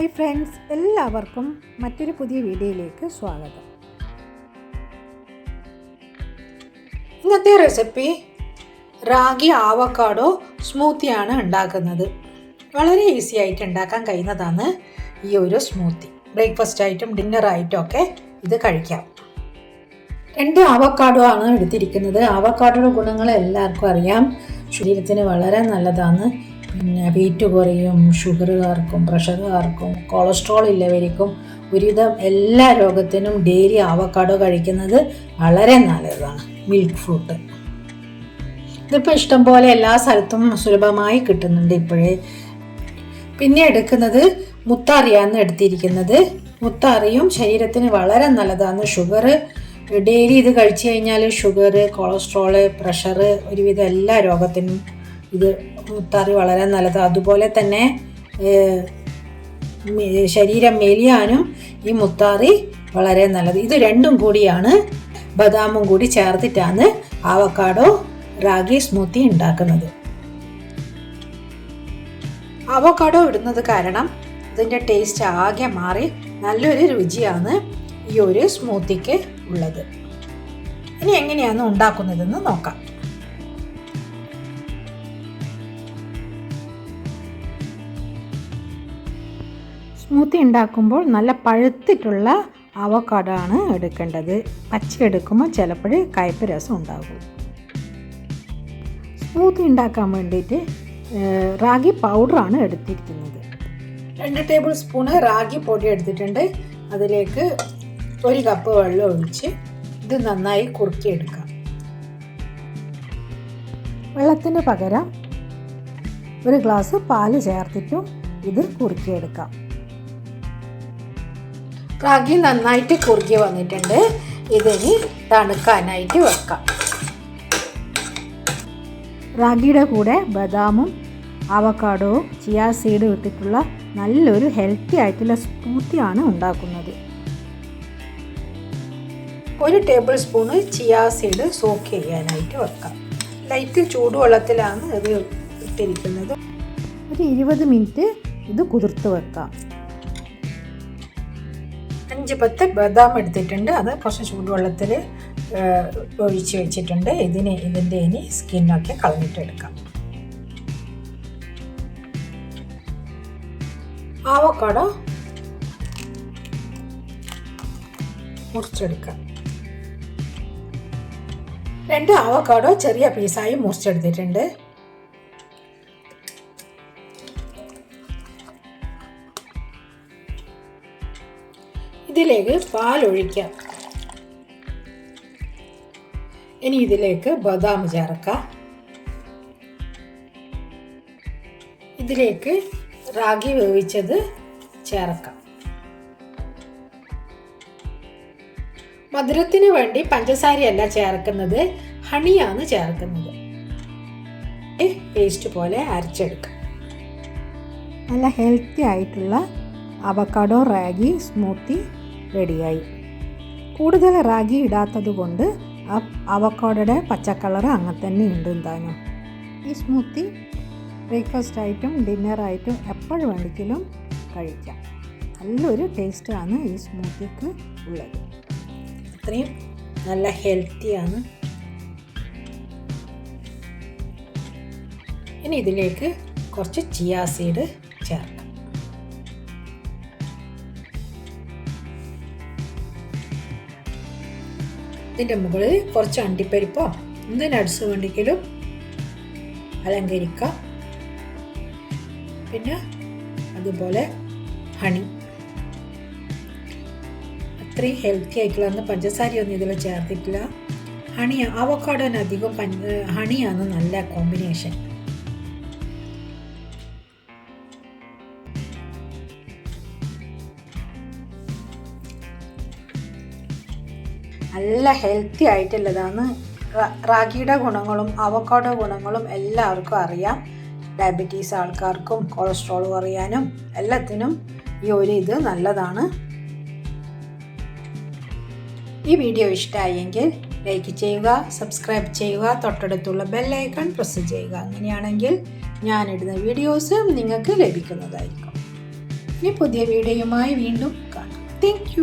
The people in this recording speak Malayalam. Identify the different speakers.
Speaker 1: ഹായ് ഫ്രണ്ട്സ് എല്ലാവർക്കും മറ്റൊരു പുതിയ വീഡിയോയിലേക്ക് സ്വാഗതം. ഇന്നത്തെ റെസിപ്പി റാഗി ആവക്കാടോ സ്മൂത്തിയാണ് ഉണ്ടാക്കുന്നത്. വളരെ ഈസി ആയിട്ട് ഉണ്ടാക്കാൻ കഴിയുന്നതാണ് ഈ ഒരു സ്മൂത്തി. ബ്രേക്ക്ഫാസ്റ്റ് ആയിട്ടും ഡിന്നർ ആയിട്ടും ഒക്കെ ഇത് കഴിക്കാം. രണ്ട് ആവക്കാടോ ആണ് എടുത്തിരിക്കുന്നത്. ആവക്കാഡോയുടെ ഗുണങ്ങൾ എല്ലാവർക്കും അറിയാം. ശരീരത്തിന് വളരെ നല്ലതാണ്. പിന്നെ വെയിറ്റ് കുറയും ഷുഗറുകാർക്കും പ്രഷറുകാർക്കും കൊളസ്ട്രോൾ ഇല്ലവർക്കും ഒരുവിധം എല്ലാ രോഗത്തിനും ഡെയിലി ആവക്കാടോ കഴിക്കുന്നത് വളരെ നല്ലതാണ് മിൽക്ക് ഫ്രൂട്ട് ഇതിപ്പോൾ ഇഷ്ടംപോലെ എല്ലാ സ്ഥലത്തും സുലഭമായി കിട്ടുന്നുണ്ട് ഇപ്പോഴേ. പിന്നെ എടുക്കുന്നത് മുത്താറിയാണ് എടുത്തിരിക്കുന്നത്. മുത്താറിയും ശരീരത്തിന് വളരെ നല്ലതാണ്. ഷുഗർ ഡെയിലി ഇത് കഴിച്ചു കഴിഞ്ഞാൽ ഷുഗർ കൊളസ്ട്രോൾ പ്രഷർ ഒരുവിധം എല്ലാ രോഗത്തിനും ഇത് മുത്താറി വളരെ നല്ലതാണ് അതുപോലെ തന്നെ ശരീരം മെലിയാനും ഈ മുത്താറി വളരെ നല്ലത്. ഇത് രണ്ടും കൂടിയാണ് ബദാമും കൂടി ചേർത്തിട്ടാണ് ആവക്കാടോ റാഗി സ്മൂത്തി ഉണ്ടാക്കുന്നത്. അവക്കാഡോ ഇടുന്നത് കാരണം ഇതിന്റെ ടേസ്റ്റ് ആകെ മാറി നല്ലൊരു രുചിയാണ് ഈ ഒരു സ്മൂത്തിക്ക് ഉള്ളത്. ഇനി എങ്ങനെയാണ് ഉണ്ടാക്കുന്നതെന്ന് നോക്കാം. സ്മൂത്തി ഉണ്ടാക്കുമ്പോൾ നല്ല പഴുത്തിട്ടുള്ള അവക്കാടോ ആണ് എടുക്കേണ്ടത്. പച്ച എടുക്കുമ്പോൾ ചിലപ്പോൾ കയ്പ്പ് രസം ഉണ്ടാകും. സ്മൂത്തി ഉണ്ടാക്കാൻ വേണ്ടിയിട്ട് റാഗി പൗഡറാണ് എടുത്തിരിക്കുന്നത്. രണ്ട് ടേബിൾ സ്പൂണ് റാഗി പൊടി എടുത്തിട്ടുണ്ട്. അതിലേക്ക് ഒരു കപ്പ് വെള്ളം ഒഴിച്ച് ഇത് നന്നായി കുറുക്കിയെടുക്കാം. വെള്ളത്തിന് പകരം ഒരു ഗ്ലാസ് പാൽ ചേർത്തിട്ടും ഇത് കുറുക്കിയെടുക്കാം. റാഗി നന്നായിട്ട് കുറുകി വന്നിട്ടുണ്ട്. ഇതിന് തണുക്കാനായിട്ട് വെക്കാം. റാഗിയുടെ കൂടെ ബദാമും അവക്കാടോ ചിയാ സീഡും ഇട്ടിട്ടുള്ള നല്ലൊരു ഹെൽത്തി ആയിട്ടുള്ള സ്മൂത്തിയാണ് ഉണ്ടാക്കുന്നത്. ഒരു table spoon chia seed soak ചെയ്യാനായിട്ട് വെക്കാം. ലൈറ്റ് ചൂടുവെള്ളത്തിലാണ് ഇത് ഇട്ടിരിക്കുന്നത്. ഒരു ഇരുപത് മിനിറ്റ് ഇത് കുതിർത്ത് വെക്കാം. അഞ്ച് പത്ത് ബദാം എടുത്തിട്ടുണ്ട്. അത് കുറച്ച് ചൂടുവെള്ളത്തിൽ ഒഴിച്ച് വെച്ചിട്ടുണ്ട്. ഇതിന് ഇതിന്റെ ഇനി സ്കിന്നൊക്കെ കളഞ്ഞിട്ടെടുക്കാം ആവക്കാടോ? മുറിച്ചെടുക്കാം. രണ്ട് ആവക്കാടോ ചെറിയ പീസായി മുറിച്ചെടുത്തിട്ടുണ്ട്. ഇതിലേക്ക് പാലൊഴിക്കാം. ഇനി ഇതിലേക്ക് ബദാം ചേർക്കാം. ഇതിലേക്ക് റാഗി വേവിച്ചത് ചേർക്കാം. മധുരത്തിന് വേണ്ടി പഞ്ചസാരയല്ല ചേർക്കുന്നത് ഹണിയാണ് ചേർക്കുന്നത്. പേസ്റ്റ് പോലെ അരച്ചെടുക്കാം. നല്ല ഹെൽത്തി ആയിട്ടുള്ള അവക്കാഡോ റാഗി സ്മൂത്തി റെഡിയായി. കൂടുതൽ റാഗി ഇടാത്തത് കൊണ്ട് ആ പച്ചക്കളർ പച്ച കളർ അങ്ങനെ തന്നെ ഉണ്ട് ഈ സ്മൂത്തി ബ്രേക്ക്ഫാസ്റ്റ് ആയിട്ടും ഡിന്നർ ആയിട്ടും എപ്പോഴും വേണമെങ്കിലും കഴിക്കാം. നല്ലൊരു ടേസ്റ്റാണ് ഈ സ്മൂത്തിക്ക് ഉള്ളത്. അത്രയും നല്ല ഹെൽത്തിയാണ് ഇനി ഇതിലേക്ക് കുറച്ച് ചിയാ സീഡ് ചേർക്കാം. ഇതിന്റെ മുകളിൽ കുറച്ച് അണ്ടിപ്പരിപ്പോ ഒന്നിന് നട്സ് വേണ്ടെങ്കിലും അലങ്കരിക്കാം. പിന്നെ അതുപോലെ ഹണി അത്രയും ഹെൽത്തി ആയിട്ടുള്ള പഞ്ചസാരയൊന്നും ഇതിൽ ചേർത്തിട്ടില്ല. ഹണി അവക്കാടോന് അധികം പഞ്ച ഹണിയാണ് നല്ല കോമ്പിനേഷൻ നല്ല ഹെൽത്തി ആയിട്ടുള്ളതാണ്. റാഗിയുടെ ഗുണങ്ങളും അവക്കാഡോ ഗുണങ്ങളും എല്ലാവർക്കും അറിയാം. ഡയബറ്റീസ് ആൾക്കാർക്കും കൊളസ്ട്രോൾ കുറയാനും എല്ലാത്തിനും ഈ ഒരു ഇത് നല്ലതാണ്. ഈ വീഡിയോ ഇഷ്ടമായെങ്കിൽ ലൈക്ക് ചെയ്യുക സബ്സ്ക്രൈബ് ചെയ്യുക തൊട്ടടുത്തുള്ള ബെല്ലൈക്കൺ പ്രസ് ചെയ്യുക. അങ്ങനെയാണെങ്കിൽ ഞാനിടുന്ന വീഡിയോസ് നിങ്ങൾക്ക് ലഭിക്കുന്നതായിരിക്കും. ഇനി പുതിയ വീഡിയോയുമായി വീണ്ടും കാണാം. താങ്ക്